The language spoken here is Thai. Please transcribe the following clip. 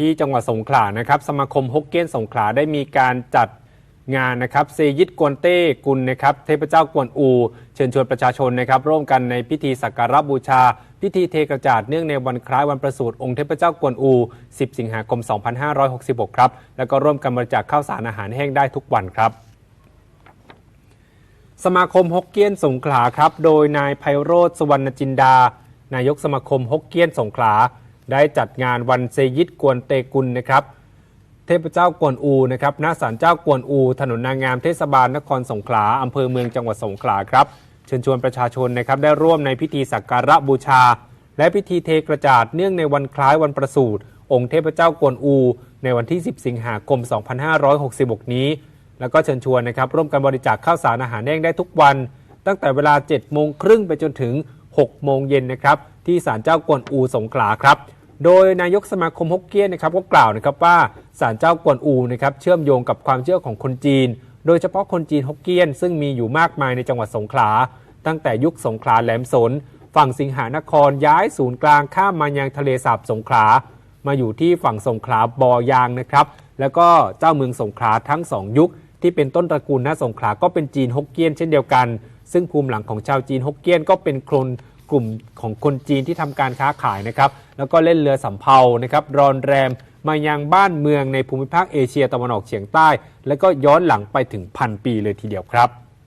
ที่จังหวัดสงขลานะครับสมาคมฮกเกี้ยนสงขลาได้มีการจัดงานนะครับเซยิดกวนเต้กุลนะครับเทพเจ้ากวนอู เชิญชวนประชาชนนะครับร่วมกันในพิธีสักการะบูชา พิธีเทกระจาดเนื่องในวันคล้ายวันประสูติองค์เทพเจ้ากวนอู 10 สิงหาคม 2566 ครับ แล้วก็ร่วมกันบริจาคข้าวสารอาหารแห้งได้ทุกวันครับสมาคมฮกเกี้ยนสงขลาครับ โดยนายไพโรธสวรรณจินดา นายกสมาคมฮกเกี้ยนสงขลา ได้จัดงานวันเซยิดกวนเตกุลนะครับเทพเจ้ากวนอูนะครับณศาลเจ้ากวนอู ถนนนางงามเทศบาลนครสงขลาอำเภอเมืองจังหวัดสงขลาครับเชิญชวนประชาชนนะครับได้ร่วมในพิธีสักการะบูชา และพิธีเทกระจาดเนื่องในวันคล้ายวันประสูติองค์เทพเจ้ากวนอู ในวันที่ 10 สิงหาคม 2566 นี้ แล้วก็เชิญชวนนะครับร่วมกันบริจาคข้าวสารอาหารแห้งได้ทุกวัน ตั้งแต่เวลา 7 โมงครึ่งไปจนถึง 6 โมงเย็นนะครับ ที่ศาลเจ้ากวนอูสงขลาครับ โดยนายกสมาคมฮกเกี้ยนนะครับก็กล่าวนะครับว่าศาลเจ้ากวนอูนะครับเชื่อมโยงกับความเชื่อของคนจีน โดยเฉพาะคนจีนฮกเกี้ยน ซึ่งมีอยู่มากมายในจังหวัดสงขลา ตั้งแต่ยุคสงขลาแหลมสน ฝั่งสิงหานครย้ายศูนย์กลางข้ามมายังทะเลสาบสงขลา มาอยู่ที่ฝั่งสงขลาบอยางนะครับแล้วก็เจ้าเมืองสงขลาทั้งสองยุค ที่เป็นต้นตระกูลณสงขลาก็เป็นจีนฮกเกี้ยนเช่นเดียวกัน ซึ่งภูมิหลังของชาวจีนฮกเกี้ยนก็เป็นคน กลุ่มของคนจีนที่ทำการค้าขายนะครับ แล้วก็เล่นเรือสำเภานะครับรอนแรมมายังบ้านเมืองในภูมิภาคเอเชียตะวันออกเฉียงใต้ แล้วก็ย้อนหลังไปถึงพันปีเลยทีเดียวครับ